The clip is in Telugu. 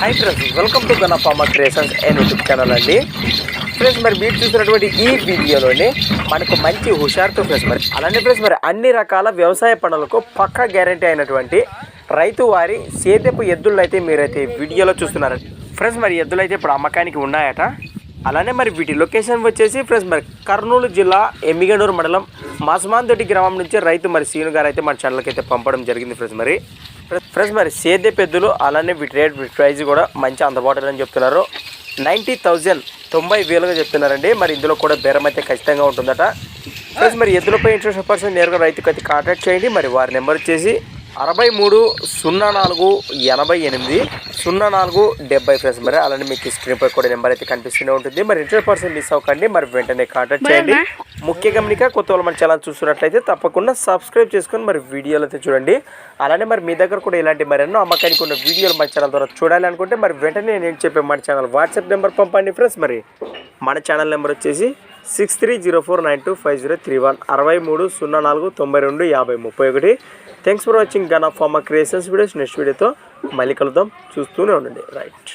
Hi friends welcome to Gana pharma creations and YouTube channel అండి. ఫ్రెండ్స్ మరి మీరు చూసినటువంటి ఈ వీడియోలోని మనకు మంచి హుషారుతో ఫ్రెండ్స్ మరి అలానే ఫ్రెండ్స్ మరి అన్ని రకాల వ్యవసాయ పనులకు పక్కా గ్యారంటీ అయినటువంటి రైతు వారి సేదపు ఎద్దులను అయితే మీరైతే వీడియోలో చూస్తున్నారండి ఫ్రెండ్స్ మరి ఎద్దులు అయితే ఇప్పుడు అమ్మకానికి ఉన్నాయట. అలానే మరి వీటి లొకేషన్ వచ్చేసి ఫ్రెండ్స్ మరి కర్నూలు జిల్లా ఎమ్మిగనూరు మండలం మాసమాందొడ్డి గ్రామం నుంచి రైతు మరి సీను గారు అయితే మన ఛానల్కి అయితే పంపడం జరిగింది ఫ్రెండ్స్ మరి. ఫ్రెండ్స్ మరి సేద్య పెద్దలు అలానే వీటి రేట్ ప్రైజ్ కూడా మంచి అందుబాటులో అని చెప్తున్నారు. నైంటీ థౌజండ్ తొంభై వేలుగా చెప్తున్నారండి. మరి ఇందులో కూడా బేరం అయితే ఖచ్చితంగా ఉంటుందట. ఫ్రెండ్స్ మరి ఎద్దులపై ఇంట్రెస్ట్ పర్సన్ నేరుగా రైతుకి అయితే కాంటాక్ట్ చేయండి. మరి వారి నెంబర్ వచ్చేసి అరవై మూడు సున్నా నాలుగు ఎనభై ఎనిమిది సున్నా నాలుగు డెబ్బై ఫ్రెండ్స్ మరి అలానే మీకు స్క్రీన్ పై కూడా నెంబర్ అయితే కనిపిస్తూనే ఉంటుంది. మరి ఇంట్రెస్ట్ పర్సన్ మిస్ అవ్వకండి మరి వెంటనే కాంటాక్ట్ చేయండి. ముఖ్య గమనిక కొత్త వాళ్ళు మన ఛానల్ చూస్తున్నట్లయితే తప్పకుండా సబ్స్క్రైబ్ చేసుకొని మరి వీడియోలు అయితే చూడండి. అలానే మరి మీ దగ్గర కూడా ఇలాంటి మరెన్నో అమ్మకానికి ఉన్న వీడియోలు మన ఛానల్ ద్వారా చూడాలి అనుకుంటే మరి వెంటనే నేను చెప్పే మన ఛానల్ వాట్సాప్ నెంబర్ పంపండి ఫ్రెండ్స్ మరి మన ఛానల్ నెంబర్ వచ్చేసి six three zero four nine two five zero three one అరవై మూడు సున్నా నాలుగు తొంభై రెండు యాభై ముప్పై ఒకటి. Thanks for watching gun of pharma creations videos next వీడియోతో మళ్ళీ కలుద్దాం. చూస్తూనే ఉండండి. రైట్